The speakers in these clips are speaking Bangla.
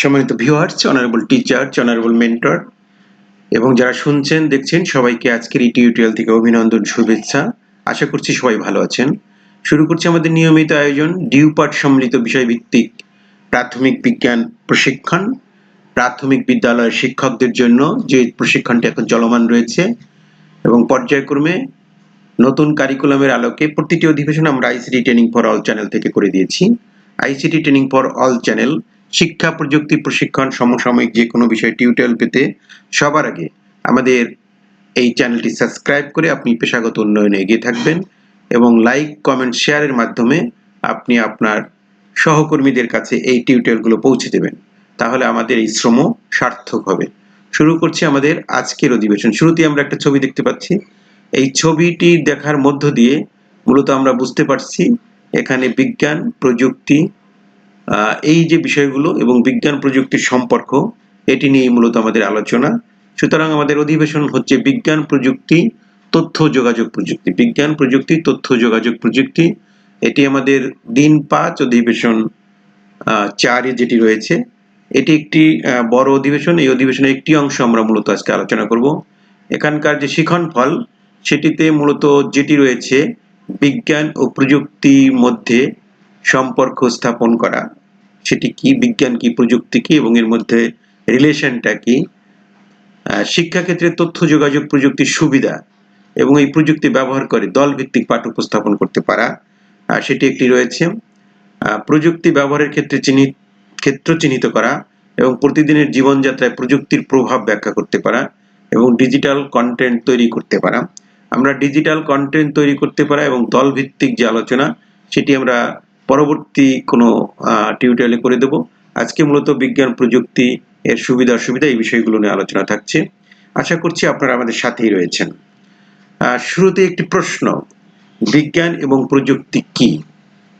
সম্মানিত viewers honourable teacher honourable mentor এবং যারা শুনছেন, দেখছেন, সবাইকে আজকের এই টিউটোরিয়াল থেকে অভিনন্দন, শুভেচ্ছা। আশা করছি সবাই ভালো আছেন। শুরু করছি আমাদের নিয়মিত আয়োজন ডিউ পাঠ সম্মিলিত বিষয়ভিত্তিক প্রাথমিক বিজ্ঞান প্রশিক্ষণ। প্রাথমিক বিদ্যালয়ের শিক্ষকদের জন্য যে প্রশিক্ষণটি এখন চলমান রয়েছে, এবং পর্যায়ক্রমে নতুন কারিকুলামের আলোকে প্রতিটি অধিবেশন আমরা ICT training for all channel থেকে করে দিয়েছি। ICT training for all channel শিক্ষা, প্রযুক্তি, প্রশিক্ষণ, সমসাময়িক যে কোনো বিষয় টিউটোরিয়াল পেতে সবার আগে আমাদের এই চ্যানেলটি সাবস্ক্রাইব করে আপনি পেশাগত উন্নয়নে এগিয়ে থাকবেন এবং লাইক কমেন্ট শেয়ারের মাধ্যমে আপনি আপনার সহকর্মীদের কাছে এই টিউটোরিয়ালগুলো পৌঁছে দেবেন। তাহলে আমাদের এই শ্রম সার্থক হবে। শুরু করছি আমাদের আজকের অধিবেশন। শুরুতে আমরা একটা ছবি দেখতে পাচ্ছি। এই ছবিটি দেখার মধ্য দিয়ে মূলত আমরা বুঝতে পারছি এখানে বিজ্ঞান, প্রযুক্তি এই যে বিষয়গুলো এবং বিজ্ঞান প্রযুক্তির সম্পর্ক, এটি নিয়ে মূলত আমাদের আলোচনা। সুতরাং আমাদের অধিবেশন হচ্ছে বিজ্ঞান প্রযুক্তি, তথ্য যোগাযোগ প্রযুক্তি। বিজ্ঞান প্রযুক্তি, তথ্য যোগাযোগ প্রযুক্তি, এটি আমাদের দিন পাঁচ অধিবেশন চারে যেটি রয়েছে। এটি একটি বড় অধিবেশন। এই অধিবেশনের একটি অংশ আমরা মূলত আজকে আলোচনা করব। এখানকার যে শিখন ফল, সেটিতে মূলত যেটি রয়েছে, বিজ্ঞান ও প্রযুক্তির মধ্যে সম্পর্ক স্থাপন করা। সেটি কি, বিজ্ঞান কি, প্রযুক্তি কি এবং এর মধ্যে রিলেশনটা কি? শিক্ষাক্ষেত্রে তথ্য, যোগাযোগ প্রযুক্তির সুবিধা এবং এই প্রযুক্তি ব্যবহার করে দল ভিত্তিক পাঠ উপস্থাপন করতে পারা। সেটি একটি রয়েছে। প্রযুক্তি ব্যবহারের ক্ষেত্রে চিহ্নিত ক্ষেত্র চিহ্নিত করা এবং প্রতিদিনের জীবনযাত্রায় প্রযুক্তির প্রভাব ব্যাখ্যা করতে পারা এবং ডিজিটাল কন্টেন্ট তৈরি করতে পারা। আমরা ডিজিটাল কন্টেন্ট তৈরি করতে পারা এবং দল ভিত্তিক যে আলোচনা, সেটি আমরা পরবর্তী কোনো টিউটোরিয়ালে করে দেব। আজকে মূলত বিজ্ঞান প্রযুক্তি এর সুবিধা অসুবিধা এই বিষয়গুলো নিয়ে আলোচনা থাকছে। আশা করছি আপনারা আমাদের সাথেই রয়েছেন। শুরুতে একটি প্রশ্ন, বিজ্ঞান এবং প্রযুক্তি কি?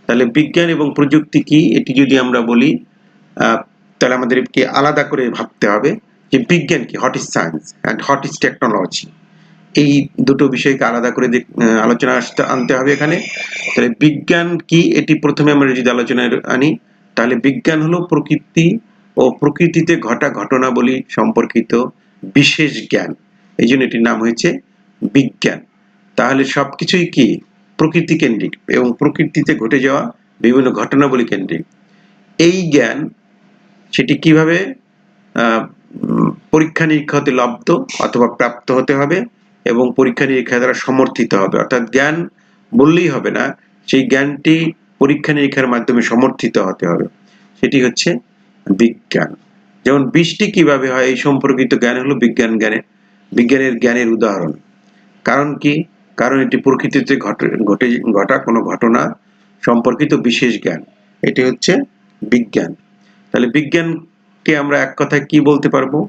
তাহলে বিজ্ঞান এবং প্রযুক্তি কি? এটি যদি আমরা বলি তাহলে আমাদেরকে আলাদা করে ভাবতে হবে যে বিজ্ঞান কি? What is science and what is technology এই দুটো বিষয়কে আলাদা করে আলোচনা আসতে, আনতে হবে এখানে। তাহলে বিজ্ঞান কি? এটি প্রথমে আমরা যদি আলোচনায় আনি, তাহলে বিজ্ঞান হলো প্রকৃতি ও প্রকৃতিতে ঘটা ঘটনাবলী সম্পর্কিত বিশেষ জ্ঞান। এই জন্য এটির নাম হয়েছে বিজ্ঞান। তাহলে সবকিছুই কি? প্রকৃতি কেন্দ্রিক এবং প্রকৃতিতে ঘটে যাওয়া বিভিন্ন ঘটনাবলী কেন্দ্রিক। এই জ্ঞান সেটি কীভাবে পরীক্ষা নিরীক্ষা হতে লব্ধ অথবা প্রাপ্ত হতে হবে? এবং পরীক্ষা নিরীক্ষা দ্বারা সমর্থিত হবে। অর্থাৎ জ্ঞান বললেই হবে না, সেই জ্ঞানটি পরীক্ষা নিরীক্ষার মাধ্যমে সমর্থিত হতে হবে। সেটি হচ্ছে বিজ্ঞান। যেমন বৃষ্টি কীভাবে হয়, এই সম্পর্কিত জ্ঞান হলো বিজ্ঞান জ্ঞানের বিজ্ঞানের জ্ঞানের উদাহরণ। কারণ কি? কারণ এটি প্রকৃতিতে ঘটে ঘটে, ঘটা কোনো ঘটনা সম্পর্কিত বিশেষ জ্ঞান। এটি হচ্ছে বিজ্ঞান। তাহলে বিজ্ঞানকে আমরা এক কথায় কি বলতে পারব?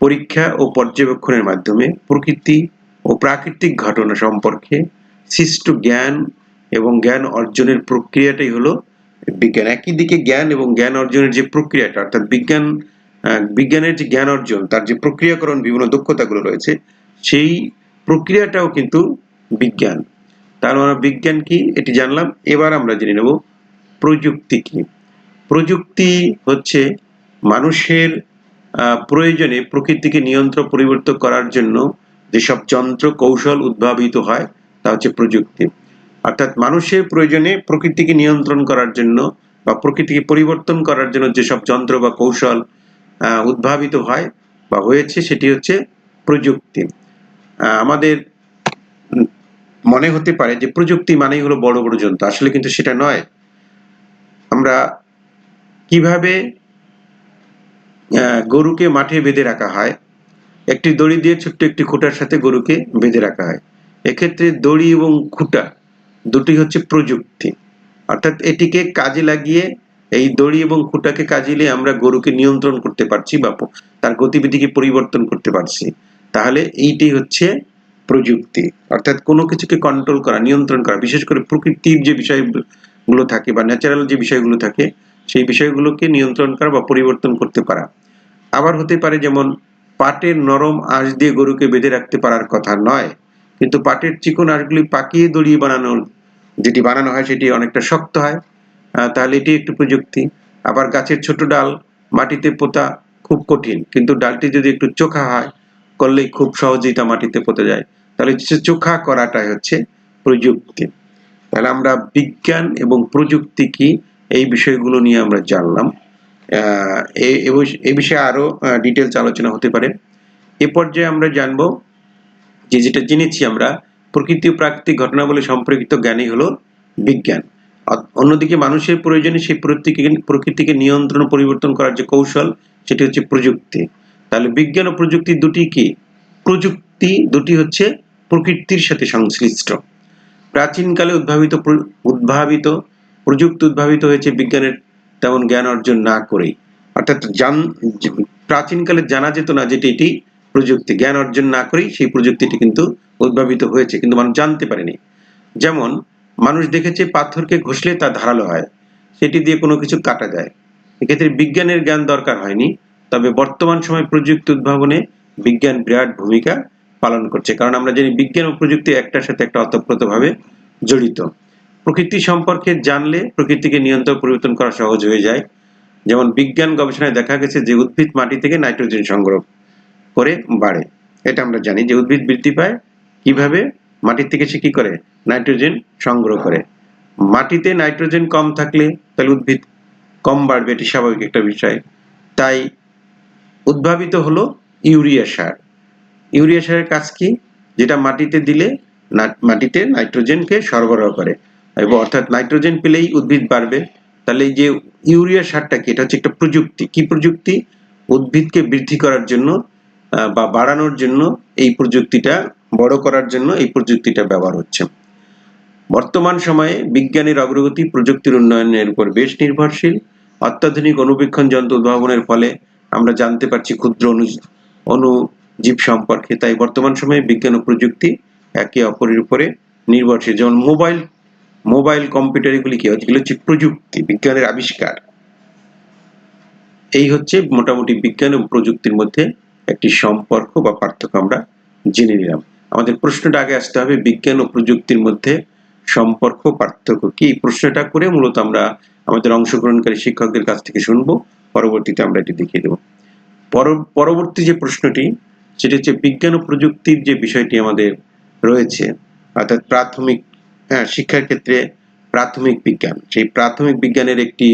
পরীক্ষা ও পর্যবেক্ষণের মাধ্যমে প্রকৃতি ও প্রাকৃতিক ঘটনা সম্পর্কে সৃষ্ট জ্ঞান এবং জ্ঞান অর্জনের প্রক্রিয়াটাই হলো বিজ্ঞান। একই দিকে জ্ঞান এবং জ্ঞান অর্জনের যে প্রক্রিয়াটা, অর্থাৎ বিজ্ঞান বিজ্ঞানের যে জ্ঞান অর্জন, তার যে প্রক্রিয়াকরণ বিভিন্ন দক্ষতাগুলো রয়েছে, সেই প্রক্রিয়াটাও কিন্তু বিজ্ঞান। তার মানে বিজ্ঞান কি? এটি জানলাম। এবার আমরা জেনে নেব প্রযুক্তি কি। প্রযুক্তি হচ্ছে মানুষের প্রয়োজনে প্রকৃতিকে নিয়ন্ত্রণ পরিবর্তন করার জন্য যেসব যন্ত্র, কৌশল উদ্ভাবিত হয়, তা হচ্ছে প্রযুক্তি। অর্থাৎ মানুষের প্রয়োজনে প্রকৃতিকে নিয়ন্ত্রণ করার জন্য বা প্রকৃতিকে পরিবর্তন করার জন্য যেসব যন্ত্র বা কৌশল উদ্ভাবিত হয় বা হয়েছে, সেটি হচ্ছে প্রযুক্তি। আমাদের মনে হতে পারে যে প্রযুক্তি মানেই হলো বড় বড় যন্ত্র। আসলে কিন্তু সেটা নয়। আমরা কীভাবে গরুকে মাঠে বেঁধে রাখা হয়। একটি দড়ি দিয়ে ছোট্ট একটি খুঁটার সাথে গরুকে বেঁধে রাখা হয়। এক্ষেত্রে দড়ি এবং খুঁটা দুটি হচ্ছে প্রযুক্তি। অর্থাৎ এটিকে কাজে লাগিয়ে, এই দড়ি এবং খুঁটাকে কাজে নিয়ে আমরা গরুকে নিয়ন্ত্রণ করতে পারছি বা তার গতিবিধিকে পরিবর্তন করতে পারছি। তাহলে এইটি হচ্ছে প্রযুক্তি। অর্থাৎ কোনো কিছুকে কন্ট্রোল করা, নিয়ন্ত্রণ করা, বিশেষ করে প্রকৃতির যে বিষয়গুলো থাকে বা ন্যাচারাল যে বিষয়গুলো থাকে সেই বিষয়গুলোকে নিয়ন্ত্রণ করা বা পরিবর্তন করতে পারা। আবার হতে পারে যেমন, পাটের নরম আঁশ দিয়ে গরুকে বেঁধে রাখতে পারার কথা নয়, কিন্তু পাটের চিকন আঁশগুলি পাকিয়ে দড়িয়ে বানানো, যেটি বানানো হয় সেটি অনেকটা শক্ত হয় তাহলে এটি একটি প্রযুক্তি। আবার গাছের ছোট ডাল মাটিতে পোতা খুব কঠিন, কিন্তু ডালটি যদি একটু চোখা হয়, করলেই খুব সহজেই তা মাটিতে পোতে যায়। তাহলে চোখা করাটাই হচ্ছে প্রযুক্তি। তাহলে আমরা বিজ্ঞান এবং প্রযুক্তি কি এই বিষয়গুলো নিয়ে আমরা জানলাম। এ- বিষয়ে আরও ডিটেলস আলোচনা হতে পারে। এ পর্যায়ে আমরা জানব যে যেটা জেনেছি আমরা, প্রকৃতি ও প্রাকৃতিক ঘটনাবলী সম্পর্কিত জ্ঞানই হলো বিজ্ঞান। অন্যদিকে মানুষের প্রয়োজনে সেই প্রকৃতিকে প্রকৃতিকে নিয়ন্ত্রণ পরিবর্তন করার যে কৌশল, সেটি হচ্ছে প্রযুক্তি। তাহলে বিজ্ঞান ও প্রযুক্তি দুটি কি? প্রযুক্তি দুটি হচ্ছে প্রকৃতির সাথে সংশ্লিষ্ট। প্রাচীনকালে উদ্ভাবিত উদ্ভাবিত প্রযুক্তি উদ্ভাবিত হয়েছে, বিজ্ঞানের তেমন জ্ঞান অর্জন না করেই। অর্থাৎ জান, প্রাচীনকালে জানা যেত না যেটি এটি প্রযুক্তি। জ্ঞান অর্জন না করেই সেই প্রযুক্তিটি কিন্তু উদ্ভাবিত হয়েছে, কিন্তু মানুষ জানতে পারেনি। যেমন, মানুষ দেখেছে পাথরকে ঘষলে তা ধারালো হয়, সেটি দিয়ে কোনো কিছু কাটা যায়। এক্ষেত্রে বিজ্ঞানের জ্ঞান দরকার হয়নি, তবে বর্তমান সময় প্রযুক্তি উদ্ভাবনে বিজ্ঞান বিরাট ভূমিকা পালন করছে। কারণ আমরা জানি বিজ্ঞান ও প্রযুক্তি একটার সাথে একটা অতপ্রতভাবে জড়িত। প্রকৃতি সম্পর্কে জানলে প্রকৃতিকে নিয়ন্ত্রণ পরিবর্তন করা সহজ হয়ে যায়। যেমন বিজ্ঞান গবেষণায় দেখা গেছে যে উদ্ভিদ মাটি থেকে নাইট্রোজেন সংগ্রহ করে বাড়ে। এটা আমরা জানি যে উদ্ভিদ বৃদ্ধি পায়। কীভাবে? মাটির থেকে সে কি করে? নাইট্রোজেন সংগ্রহ করে। মাটিতে নাইট্রোজেন কম থাকলে তাহলে উদ্ভিদ কম বাড়বে, এটি স্বাভাবিক একটা বিষয়। তাই উদ্ভাবিত হলো ইউরিয়া সার। ইউরিয়া সারের কাজ কি? যেটা মাটিতে দিলে মাটিতে নাইট্রোজেনকে সরবরাহ করে। এবং অর্থাৎ নাইট্রোজেন পেলেই উদ্ভিদ বাড়বে। তাহলে এই যে ইউরিয়া সারটা কি? এটা হচ্ছে একটা প্রযুক্তি। কি প্রযুক্তি? উদ্ভিদকে বৃদ্ধি করার জন্য বা বাড়ানোর জন্য এই প্রযুক্তিটা, বড় করার জন্য এই প্রযুক্তিটা ব্যবহার হচ্ছে। বর্তমান সময়ে বিজ্ঞানের অগ্রগতি প্রযুক্তির উন্নয়নের উপর বেশ নির্ভরশীল। অত্যাধুনিক অনুবীক্ষণ যন্ত্র উদ্ভাবনের ফলে আমরা জানতে পারছি ক্ষুদ্র অনু, অনুজীব সম্পর্কে। তাই বর্তমান সময়ে বিজ্ঞান ও প্রযুক্তি একে অপরের উপরে নির্ভরশীল। যেমন মোবাইল মোবাইল কম্পিউটার এগুলি কি এগুলো হচ্ছে প্রযুক্তি, বিজ্ঞানের আবিষ্কার। এই হচ্ছে মোটামুটি বিজ্ঞান এবং প্রযুক্তির মধ্যে একটি সম্পর্ক বা পার্থক্য আমরা জেনে নিলাম। আমাদের প্রশ্নটা আগে আসতে হবে, বিজ্ঞান ও প্রযুক্তির মধ্যে সম্পর্ক, পার্থক্য কি? প্রশ্নটা করে মূলত আমরা আমাদের অংশগ্রহণকারী শিক্ষকদের কাছ থেকে শুনব, পরবর্তীতে আমরা এটি দেখিয়ে দেবো। পর- পরবর্তী যে প্রশ্নটি, সেটি হচ্ছে বিজ্ঞান ও প্রযুক্তির যে বিষয়টি আমাদের রয়েছে, অর্থাৎ প্রাথমিক হ্যাঁ শিক্ষার ক্ষেত্রে প্রাথমিক বিজ্ঞান। সেই প্রাথমিক বিজ্ঞানের একটি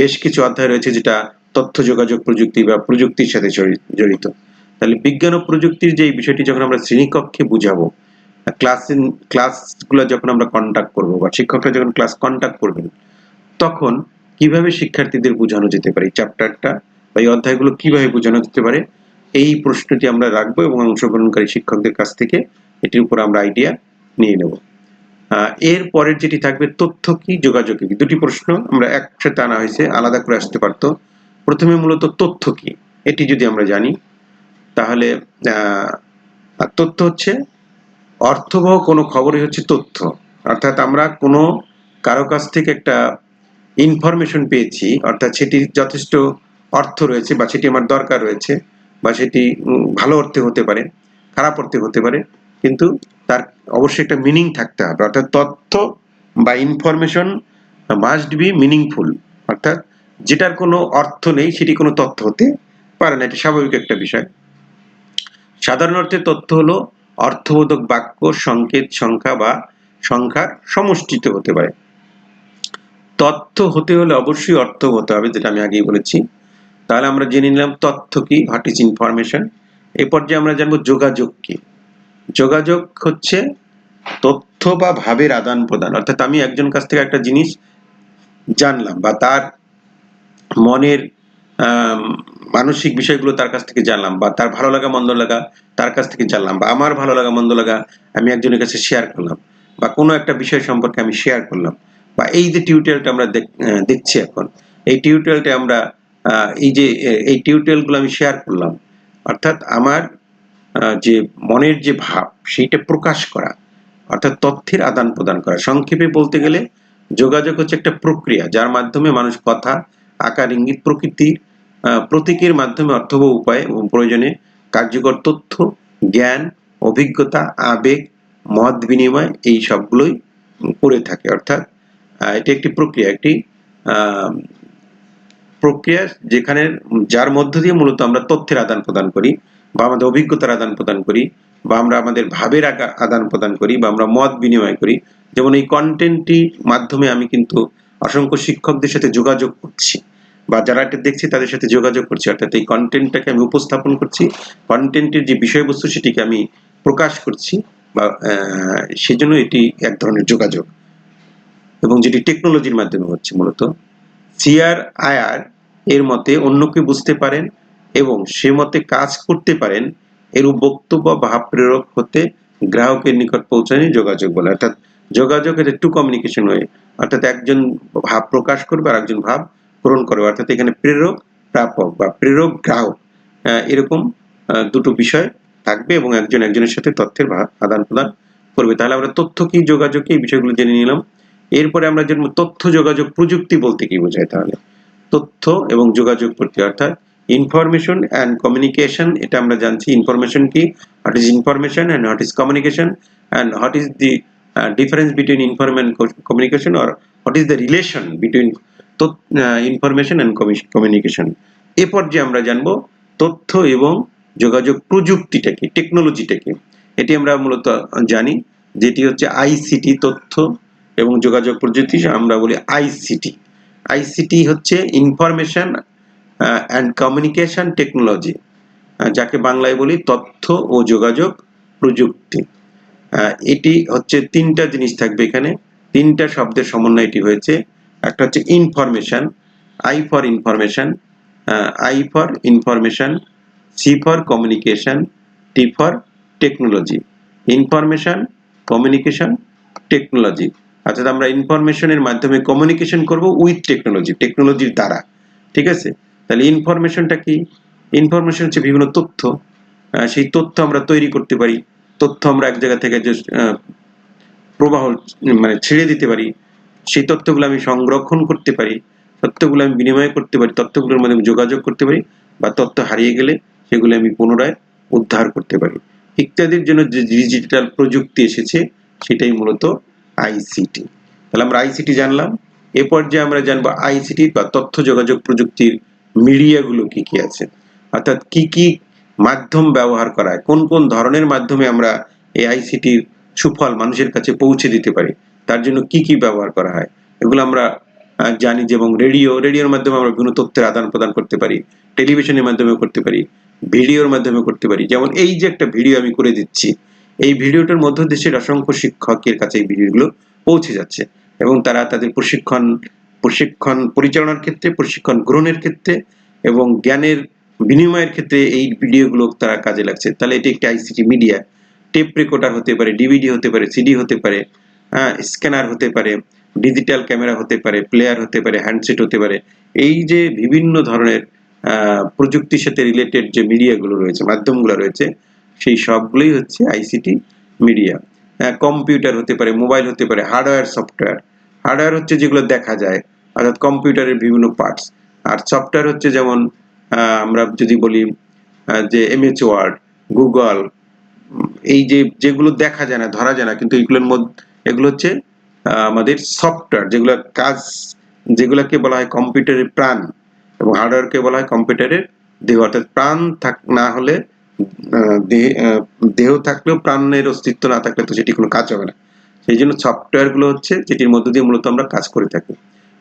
বেশ কিছু অধ্যায় রয়েছে যেটা তথ্য, যোগাযোগ প্রযুক্তি বা প্রযুক্তির সাথে জড়িত। তাহলে বিজ্ঞান ও প্রযুক্তির যে বিষয়টি যখন আমরা শ্রেণীকক্ষে বুঝাবো, ক্লাস ক্লাসগুলো যখন আমরা কন্ডাক্ট করব বা শিক্ষকরা যখন ক্লাস কন্ডাক্ট করবেন, তখন কীভাবে শিক্ষার্থীদের বোঝানো যেতে পারে? চ্যাপ্টারটা বা এই অধ্যায়গুলো কীভাবে বোঝানো যেতে পারে? এই প্রশ্নটি আমরা রাখব এবং অংশগ্রহণকারী শিক্ষকদের কাছ থেকে এটির উপর আমরা আইডিয়া নিয়ে নেব। এর পরের যেটি থাকবে তথ্য কি? যোগাযোগ কি? দুটি প্রশ্ন, আমরা একসাথে আনা হয়েছে, আলাদা করে আসতে পারতো। প্রথমে মূলত তথ্য কি? এটি যদি আমরা জানি, তাহলে তথ্য হচ্ছে, অর্থবহ কোনো খবরই হচ্ছে তথ্য। অর্থাৎ আমরা কোনো কারও কাছ থেকে একটা ইনফরমেশন পেয়েছি, অর্থাৎ সেটির যথেষ্ট অর্থ রয়েছে বা সেটি আমার দরকার রয়েছে, বা সেটি ভালো অর্থে হতে পারে, খারাপ অর্থে হতে পারে কিন্তু তার অবশ্যই একটা মিনিং থাকতে হবে। অর্থাৎ তথ্য বা ইনফরমেশন মাস্ট বি মিনিংফুল অর্থাৎ যেটার কোনো অর্থ নেই, সেটি কোনো তথ্য হতে পারে না। এটা স্বাভাবিক একটা বিষয়। সাধারণ অর্থে তথ্য হলো অর্থবোধক বাক্য, সংকেত, সংখ্যা বা সংখ্যার সমষ্টিতে হতে পারে। তথ্য হতে হলে অবশ্যই অর্থ হতে হবে, যেটা আমি আগেই বলেছি। তাহলে আমরা জেনে নিলাম তথ্য কি হোয়াট ইজ ইনফরমেশন এই পর্যায়ে আমরা জানব যোগাযোগ কি। যোগাযোগ হচ্ছে তথ্য বা ভাবের আদান প্রদান। অর্থাৎ আমি একজন কাছ থেকে একটা জিনিস জানলাম বা তার মনের মানসিক বিষয়গুলো তার কাছ থেকে জানলাম বা তার ভালো লাগা, মন্দ লাগা তার কাছ থেকে জানলাম বা আমার ভালো লাগা, মন্দ লাগা আমি একজনের কাছে শেয়ার করলাম বা কোনো একটা বিষয় সম্পর্কে আমি শেয়ার করলাম বা এই যে টিউটোরিয়ালটা আমরা দেখ- দেখছি এখন, এই টিউটোরিয়ালটা আমরা এই যে, এই টিউটোরিয়ালগুলো আমি শেয়ার করলাম, অর্থাৎ আমার যে মনের যে ভাব, সেইটা প্রকাশ করা, অর্থাৎ তথ্যের আদান প্রদান করা। সংক্ষেপে বলতে গেলে, যোগাযোগ হচ্ছে একটা প্রক্রিয়া, যার মাধ্যমে মানুষ কথা, আকার, ইঙ্গিত প্রকৃতির প্রতীকের মাধ্যমে অর্থবহ উপায়ে এবং প্রয়োজনে কার্যকর তথ্য, জ্ঞান, অভিজ্ঞতা, আবেগ, মত বিনিময় এই সবগুলোই করে থাকে। অর্থাৎ এটি একটি প্রক্রিয়া একটি প্রক্রিয়া যেখানে যার মধ্য দিয়ে মূলত আমরা তথ্যের আদান প্রদান করি। বা আমাদের অভিজ্ঞতার আদান প্রদান করি, বা আমরা আমাদের ভাবের আদান প্রদান করি, বা আমরা মত বিনিময় করি। যেমন এই কন্টেন্টটি মাধ্যমে আমি কিন্তু অসংখ্য শিক্ষকদের সাথে যোগাযোগ করছি, বা যারা এটা দেখছি তাদের সাথে যোগাযোগ করছি। অর্থাৎ এই কন্টেন্টটাকে আমি উপস্থাপন করছি কন্টেন্টের যে বিষয়বস্তু সেটিকে আমি প্রকাশ করছি, বা সেজন্য এটি এক ধরনের যোগাযোগ। এবং যেটি টেকনোলজির মাধ্যমে হচ্ছে মূলত। সিআর আয়ার এর মতে অন্যকে বুঝতে পারেন এবং সে মতে কাজ করতে পারেন এরূপ বক্তব্য ভাব প্রেরক হতে গ্রাহকের নিকট পৌঁছানো যোগাযোগ বলে। অর্থাৎ যোগাযোগ এটা টু কমিউনিকেশন হয়ে। অর্থাৎ একজন ভাব প্রকাশ করবে আর একজন ভাব পূরণ করবে। অর্থাৎ এখানে প্রেরক, প্রাপক বা প্রেরক, গ্রাহক এরকম দুটো বিষয় থাকবে এবং একজন একজনের সাথে তথ্যের আদান প্রদান করবে। তাহলে আমরা তথ্য কি, যোগাযোগ এই বিষয়গুলো জেনে নিলাম। এরপরে আমরা তথ্য, যোগাযোগ প্রযুক্তি বলতে কি বোঝায় তাহলে? তথ্য এবং যোগাযোগ প্রক্রিয়া, অর্থাৎ ইনফরমেশন অ্যান্ড কমিউনিকেশন এটা আমরা জানছি। ইনফরমেশন কি? What is information and what is communication and what is the difference between information communication or what is the relation between information and communication এ পর্যায়ে আমরা জানব তথ্য এবং যোগাযোগ প্রযুক্তিটা কি টেকনোলজিটা কি? এটি আমরা মূলত জানি, যেটি হচ্ছে আইসিটি তথ্য এবং যোগাযোগ প্রযুক্তি, আমরা বলি আইসিটি আইসিটি হচ্ছে ইনফরমেশন অ্যান্ড কমিউনিকেশন টেকনোলজি যাকে বাংলায় বলি তথ্য ও যোগাযোগ প্রযুক্তি। এটি হচ্ছে তিনটা জিনিস থাকবে এখানে। তিনটা শব্দের সমন্বয় এটি হয়েছে। একটা হচ্ছে information I for information I for information C for communication T for technology information communication technology অর্থাৎ আমরা ইনফরমেশনের মাধ্যমে কমিউনিকেশন করব উইথ টেকনোলজি টেকনোলজির দ্বারা। ঠিক আছে? তাহলে ইনফরমেশনটা কি? ইনফরমেশন হচ্ছে বিভিন্ন তথ্য। সেই তথ্য আমরা তৈরি করতে পারি। তথ্য আমরা এক জায়গা থেকে আহ, প্রবাহ মানে ছেড়ে দিতে পারি। সেই তথ্যগুলো আমি সংরক্ষণ করতে পারি। তথ্যগুলো আমি বিনিময় করতে পারি। তথ্যগুলোর মাধ্যমে যোগাযোগ করতে পারি বা তথ্য হারিয়ে গেলে সেগুলো আমি পুনরায় উদ্ধার করতে পারি। ইত্যাদির জন্য যে ডিজিটাল প্রযুক্তি এসেছে সেটাই মূলত আইসিটি তাহলে আমরা আইসিটি জানলাম। এ পর্যায়ে আমরা জানব আইসিটি বা তথ্য যোগাযোগ প্রযুক্তির মিডিয়াগুলো কি কি আছে? অর্থাৎ কি কি মাধ্যম ব্যবহার করা হয়? কোন কোন ধরনের মাধ্যমে আমরা এই আইসিটির সুফল মানুষের কাছে পৌঁছে দিতে পারি? তার জন্য কি কি ব্যবহার করা হয়? এগুলো আমরা জানি যে এবং রেডিও, রেডিওর মাধ্যমে আমরা বিভিন্ন তথ্যের আদান প্রদান করতে পারি, টেলিভিশনের মাধ্যমে করতে পারি, ভিডিওর মাধ্যমে করতে পারি। যেমন এই যে একটা ভিডিও আমি করে দিচ্ছি, এই ভিডিওটার মধ্য দেশের অসংখ্য শিক্ষকের কাছে এই ভিডিওগুলো পৌঁছে যাচ্ছে এবং তারা তাদের প্রশিক্ষণ প্রশিক্ষণ পরিচালনার ক্ষেত্রে, প্রশিক্ষণ গ্রহণের ক্ষেত্রে এবং জ্ঞানের বিনিময়ের ক্ষেত্রে এই ভিডিওগুলো তারা কাজে লাগছে। তাহলে এটি একটি আইসিটি মিডিয়া টেপ রেকর্ডার হতে পারে ডিভিডি হতে পারে সিডি হতে পারে স্ক্যানার হতে পারে ডিজিটাল ক্যামেরা হতে পারে প্লেয়ার হতে পারে হ্যান্ডসেট হতে পারে। এই যে বিভিন্ন ধরনের প্রযুক্তির সাথে রিলেটেড যে মিডিয়াগুলো রয়েছে, মাধ্যমগুলো রয়েছে, সেই সবগুলোই হচ্ছে আইসিটি মিডিয়া কম্পিউটার হতে পারে মোবাইল হতে পারে হার্ডওয়্যার সফটওয়্যার হার্ডওয়্যার হচ্ছে যেগুলো দেখা যায়, অর্থাৎ কম্পিউটারের বিভিন্ন পার্টস আর সফটওয়্যার হচ্ছে যেমন আমরা যদি বলি যে এমএচ ওয়ার্ড গুগল এই যে যেগুলো দেখা যায় না, ধরা যায় না, কিন্তু এগুলোর মধ্যে, এগুলো হচ্ছে আমাদের সফটওয়্যার যেগুলো কাজ, যেগুলোকে বলা হয় কম্পিউটারের প্রাণ, এবং হার্ডওয়্যারকে বলা হয় কম্পিউটারের দেহ। অর্থাৎ প্রাণ থাক, না হলে দেহ থাকলেও প্রাণের অস্তিত্ব না থাকলে তো সেটি কোনো কাজ হবে না। সেই জন্য সফটওয়্যারগুলো হচ্ছে যেটির মধ্য দিয়ে মূলত আমরা কাজ করে থাকি।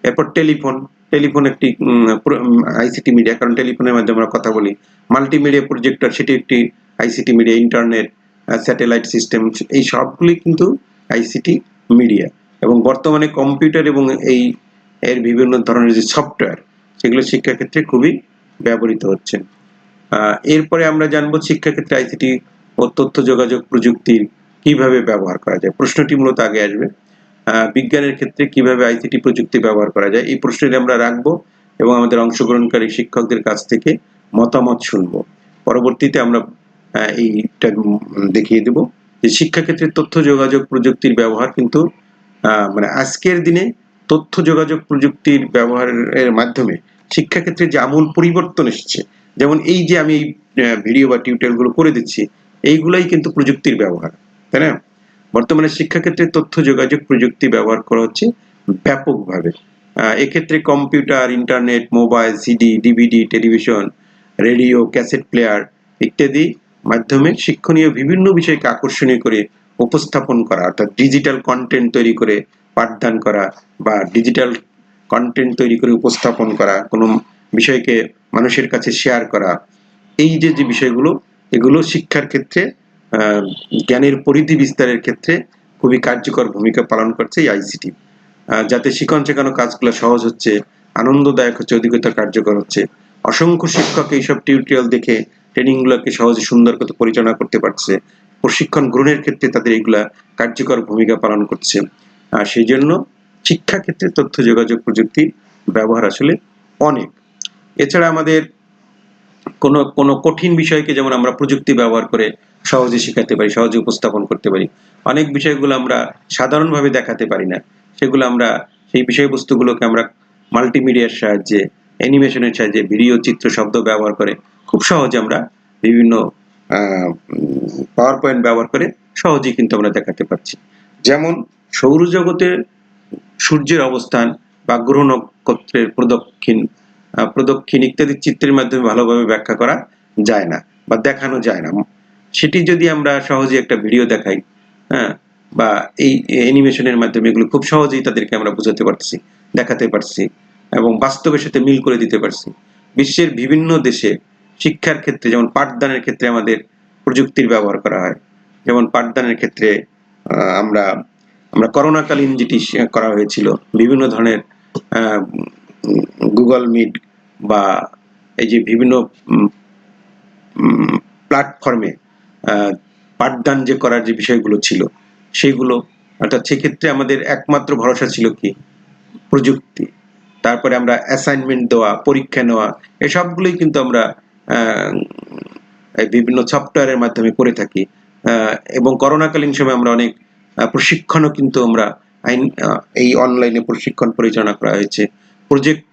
এরপর টেলিফোন টেলিফোন একটি আইসিটি মিডিয়া কারণ টেলিফোনের মাধ্যমে আমরা কথা বলি। মাল্টিমিডিয়া প্রজেক্টর সেটি একটি ICT media internet satellite system এই সবগুলি কিন্তু আইসিটি মিডিয়া এবং বর্তমানে কম্পিউটার এবং এই, এর বিভিন্ন ধরনের যে সফটওয়্যার সেগুলো শিক্ষাক্ষেত্রে খুবই ব্যবহৃত হচ্ছে। এরপরে আমরা জানব শিক্ষাক্ষেত্রে আইসিটি ও তথ্য যোগাযোগ প্রযুক্তির কীভাবে ব্যবহার করা যায়? প্রশ্নটি মূলত আগে আসবে। বিজ্ঞানের ক্ষেত্রে কীভাবে আইসিটি প্রযুক্তি ব্যবহার করা যায়? এই প্রশ্নটি আমরা রাখব এবং আমাদের অংশগ্রহণকারী শিক্ষকদের কাছ থেকে মতামত শুনব। পরবর্তীতে আমরা এইটা দেখিয়ে দেব যে শিক্ষাক্ষেত্রে তথ্য যোগাযোগ প্রযুক্তির ব্যবহার কিন্তু মানে আজকের দিনে তথ্য যোগাযোগ প্রযুক্তির ব্যবহারের মাধ্যমে শিক্ষাক্ষেত্রে যে আমূল পরিবর্তন এসেছে, যেমন এই যে আমি এই ভিডিও বা টিউটোরিয়ালগুলো করে দিচ্ছি, এইগুলাই কিন্তু প্রযুক্তির ব্যবহার। তাই না? বর্তমানে শিক্ষাক্ষেত্রে তথ্য, যোগাযোগ, প্রযুক্তি ব্যবহার করা হচ্ছে ব্যাপকভাবে। এক্ষেত্রে computer, internet, mobile, CD, DVD, television, radio, cassette player ইত্যাদি মাধ্যমে শিক্ষণীয় বিভিন্ন বিষয়কে আকর্ষণীয় করে উপস্থাপন করা, অর্থাৎ ডিজিটাল কন্টেন্ট তৈরি করে পাঠদান করা বা ডিজিটাল কন্টেন্ট তৈরি করে উপস্থাপন করা, কোনো বিষয়কে মানুষের কাছে শেয়ার করা। এই যে যে বিষয়গুলো, এগুলো শিক্ষার ক্ষেত্রে জ্ঞানের পরিধি বিস্তারের ক্ষেত্রে খুবই কার্যকর ভূমিকা পালন করছে এই আইসিটি। যাতে শিখন শেখানো কাজগুলো সহজ হচ্ছে, আনন্দদায়ক হচ্ছে, অধিকতর কার্যকর হচ্ছে। অসংখ্য শিক্ষক এইসব টিউটোরিয়াল দেখে ট্রেনিং গুলোকে সহজে সুন্দর করে পরিচালনা করতে পারছে। প্রশিক্ষণ গ্রহণের ক্ষেত্রে তাদের এগুলা কার্যকর ভূমিকা পালন করছে। আর সেই জন্য শিক্ষা ক্ষেত্রে তথ্য যোগাযোগ প্রযুক্তি ব্যবহার আসলে অনেক। এছাড়া আমাদের কোনো কোনো কঠিন বিষয়কে যেমন আমরা প্রযুক্তি ব্যবহার করে সহজে শেখাতে পারি, সহজে উপস্থাপন করতে পারি, অনেক বিষয়গুলো আমরা সাধারণভাবে দেখাতে পারি না। সেগুলো আমরা, সেই বিষয়বস্তুগুলোকে আমরা মাল্টিমিডিয়ার সাহায্যে, অ্যানিমেশনের সাহায্যে, ভিডিও, চিত্র, শব্দ ব্যবহার করে খুব সহজে আমরা বিভিন্ন পাওয়ার পয়েন্ট ব্যবহার করে সহজেই কিন্তু আমরা দেখাতে পারছি। যেমন সৌরজগতের সূর্যের অবস্থান বা গ্রহ নক্ষত্রের প্রদক্ষিণ প্রদক্ষিণ ইত্যাদি চিত্রের মাধ্যমে ভালোভাবে ব্যাখ্যা করা যায় না বা দেখানো যায় না। সেটি যদি আমরা সহজে একটা ভিডিও দেখাই হ্যাঁ বা এই অ্যানিমেশনের মাধ্যমে এগুলো খুব সহজেই তাদেরকে আমরা বোঝাতে পারছি দেখাতে পারছি এবং বাস্তবের সাথে মিল করে দিতে পারছি বিশ্বের বিভিন্ন দেশে শিক্ষার ক্ষেত্রে, যেমন পাঠদানের ক্ষেত্রে আমাদের প্রযুক্তির ব্যবহার করা হয়, যেমন পাঠদানের ক্ষেত্রে আমরা আমরা করোনাকালীন যেটি করা হয়েছিল, বিভিন্ন ধরনের গুগল মিট বা এই যে বিভিন্ন প্ল্যাটফর্মে পাঠদান যে করার যে বিষয়গুলো ছিল সেগুলো অর্থাৎ সেক্ষেত্রে আমাদের একমাত্র ভরসা ছিল কি? প্রযুক্তি। তারপরে আমরা অ্যাসাইনমেন্ট দেওয়া, পরীক্ষা নেওয়া, এসবগুলোই কিন্তু আমরা বিভিন্ন সফটওয়্যারের মাধ্যমে করে থাকি। এবং করোনাকালীন সময় আমরা অনেক প্রশিক্ষণও কিন্তু আমরা আইন এই অনলাইনে প্রশিক্ষণ পরিচালনা করা হয়েছে। প্রজেক্ট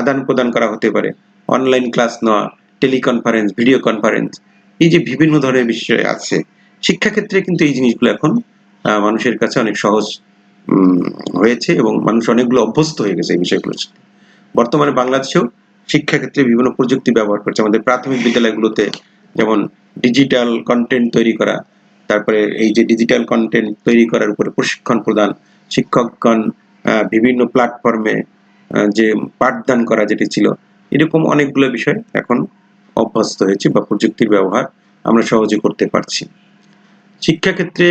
আদান প্রদান করা হতে পারে। অনলাইন ক্লাস নেওয়া টেলিকনফারেন্স ভিডিও কনফারেন্স এই যে বিভিন্ন ধরনের বিষয় আছে, শিক্ষাক্ষেত্রে কিন্তু এই জিনিসগুলো এখন মানুষের কাছে অনেক সহজ হয়েছে এবং মানুষ অনেকগুলো অভ্যস্ত হয়ে গেছে এই বিষয়গুলোর সাথে। বর্তমানে বাংলাদেশেও শিক্ষাক্ষেত্রে বিভিন্ন প্রযুক্তি ব্যবহার করছে। আমাদের প্রাথমিক বিদ্যালয়গুলোতে যেমন ডিজিটাল কন্টেন্ট তৈরি করা, তারপরে এই যে ডিজিটাল কন্টেন্ট তৈরি করার উপরে প্রশিক্ষণ প্রদান, শিক্ষকগণ বিভিন্ন প্ল্যাটফর্মে যে পাঠদান করা যেটি ছিল, এরকম অনেকগুলো বিষয় এখন অভ্যস্ত হয়েছে বা প্রযুক্তির ব্যবহার আমরা সহজে করতে পারছি। শিক্ষাক্ষেত্রে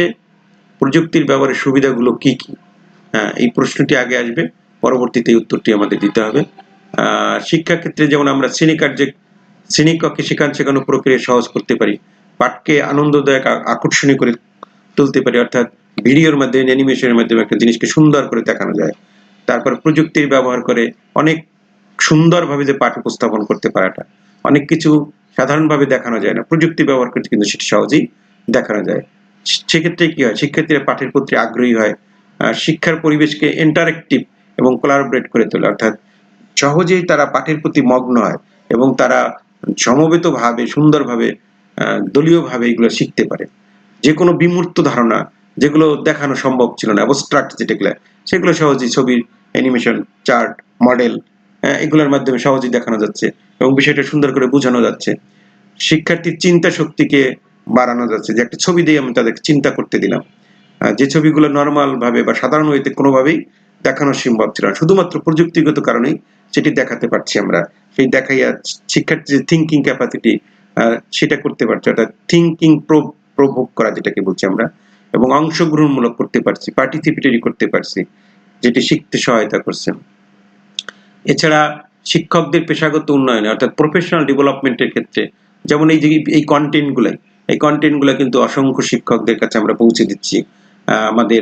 প্রযুক্তির ব্যবহারের সুবিধাগুলো কি কি? এই প্রশ্নটি আগে আসবে, পরবর্তীতে উত্তরটি আমাদের দিতে হবে। শিক্ষাক্ষেত্রে যেমন আমরা শ্রেণীকার্যে, শ্রেণীকক্ষে শেখান শেখানো প্রক্রিয়া সহজ করতে পারি, পাঠকে আনন্দদায়ক আকর্ষণীয় করে তুলতে পারি, অর্থাৎ ভিডিওর মাধ্যমে, অ্যানিমেশনের মাধ্যমে একটা জিনিসকে সুন্দর করে দেখানো যায়। তারপর প্রযুক্তির ব্যবহার করে অনেক সুন্দরভাবে যে পাঠ উপস্থাপন করতে পারাটা। অনেক কিছু সাধারণভাবে দেখানো যায় না। প্রযুক্তি ব্যবহার করতে কিন্তু সেটি সহজেই দেখানো যায়। সেক্ষেত্রে কি হয়? শিক্ষার্থীরা পাঠের প্রতি আগ্রহী হয়। শিক্ষার পরিবেশকে ইন্টারেক্টিভ এবং কোলাবরেট করে তোলে। অর্থাৎ সহজেই তারা পাঠের প্রতি মগ্ন হয় এবং তারা সমবেতভাবে, সুন্দরভাবে দলীয়ভাবে এগুলো শিখতে পারে। যে কোনো বিমূর্ত ধারণা যেগুলো দেখানো সম্ভব ছিল না অবস্ট্রাক্ট যেটাগুলো সেগুলো সহজেই ছবির অ্যানিমেশন চার্ট মডেল এগুলোর মাধ্যমে সহজেই দেখানো যাচ্ছে এবং বিষয়টা সুন্দর করে বোঝানো যাচ্ছে। শিক্ষার্থীর চিন্তা শক্তিকে বাড়ানো যাচ্ছে, যে একটা ছবি দিয়ে আমি তাদেরকে চিন্তা করতে দিলাম। যে ছবিগুলো নর্মাল ভাবে বা সাধারণ ওয়েতে কোনোভাবেই দেখানো সম্ভব ছিল না, শুধুমাত্র প্রযুক্তিগত কারণেই সেটি দেখাতে পারছি আমরা। সেই দেখাইয়া শিক্ষার্থীর থিঙ্কিং ক্যাপাসিটি সেটা করতে পারছি, অর্থাৎ থিঙ্কিং প্রভোগ করা যেটাকে বলছি আমরা। এবং অংশগ্রহণমূলক করতে পারছি পার্টিসিপেটরি করতে পারছি, যেটি শিখতে সহায়তা করছে। এছাড়া শিক্ষকদের পেশাগত উন্নয়নে, অর্থাৎ প্রফেশনাল ডেভেলপমেন্টের ক্ষেত্রে, যেমন এই যে এই কন্টেন্টগুলো এই কন্টেন্টগুলো কিন্তু অসংখ্য শিক্ষকদের কাছে আমরা পৌঁছে দিচ্ছি। আমাদের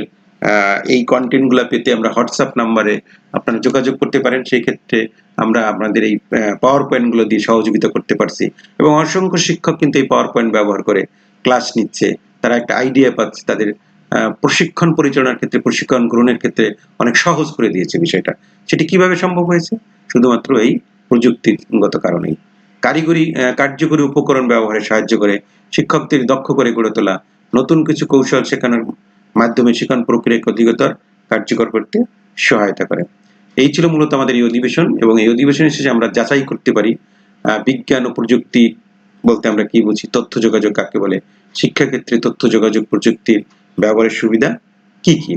এই কন্টেন্টগুলো পেতে আমরা হোয়াটসঅ্যাপ নাম্বারে আপনারা যোগাযোগ করতে পারেন। সেই ক্ষেত্রে আমরা আপনাদের এই পাওয়ার পয়েন্টগুলো দিয়ে সহযোগিতা করতে পারছি। এবং অসংখ্য শিক্ষক কিন্তু এই পাওয়ার পয়েন্ট ব্যবহার করে ক্লাস নিচ্ছে, তারা একটা আইডিয়া পাচ্ছে, তাদের প্রশিক্ষণ পরিচালনার ক্ষেত্রে, প্রশিক্ষণ গ্রহণের ক্ষেত্রে অনেক সহজ করে দিয়েছে বিষয়টা। সেটি কীভাবে সম্ভব হয়েছে? শুধুমাত্র এই প্রযুক্তিগত কারণেই। কারিগরি কার্যকরী উপকরণ ব্যবহারে সাহায্য করে, শিক্ষকদের দক্ষ করে গড়ে তোলা, নতুন কিছু কৌশল শেখানোর মাধ্যমে শিক্ষণ প্রক্রিয়াকে অধিকতর কার্যকর করতে সহায়তা করে। এই ছিল মূলত আমাদের এই অধিবেশন, এবং এই অধিবেশনের শেষে আমরা যাচাই করতে পারি বিজ্ঞান ও প্রযুক্তি বলতে আমরা কি বুঝি? তথ্য যোগাযোগ কাকে বলে? শিক্ষাক্ষেত্রে তথ্য যোগাযোগ প্রযুক্তির ব্যবহারের সুবিধা কি কি?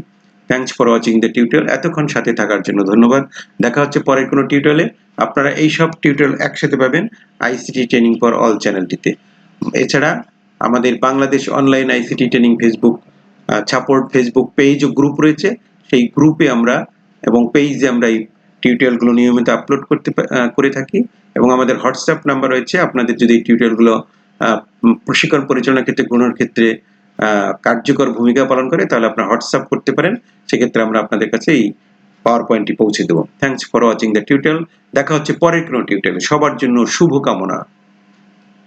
Thanks for watching the tutorial এতক্ষণ সাথে থাকার জন্য ধন্যবাদ। দেখা হচ্ছে পরের কোনো টিউটোরিয়ালে আপনারা এই সব টিউটোরিয়াল একসাথে পাবেন আইসিটি ট্রেনিং ফর অল চ্যানেলটিতে। এছাড়া আমাদের Bangladesh online ICT training Facebook support Facebook page ও গ্রুপ রয়েছে। সেই গ্রুপে আমরা এবং পেজে আমরা এই টিউটোরিয়ালগুলো নিয়মিত আপলোড করতে করে থাকি। এবং আমাদের হোয়াটসঅ্যাপ নাম্বার রয়েছে। আপনাদের যদি এই টিউটোরিয়ালগুলো প্রশিক্ষণ পরিচালনার ক্ষেত্রে, গ্রহণের ক্ষেত্রে কার্যকর ভূমিকা পালন করে, তাহলে আপনারা হোয়াটসঅ্যাপ করতে পারেন। সেক্ষেত্রে আমরা আপনাদের কাছে এই পাওয়ার পয়েন্টটি পৌঁছে দেবো। Thanks for watching the tutorial দেখা হচ্ছে পরের কোনো টিউটোরিয়ালে সবার জন্য শুভকামনা।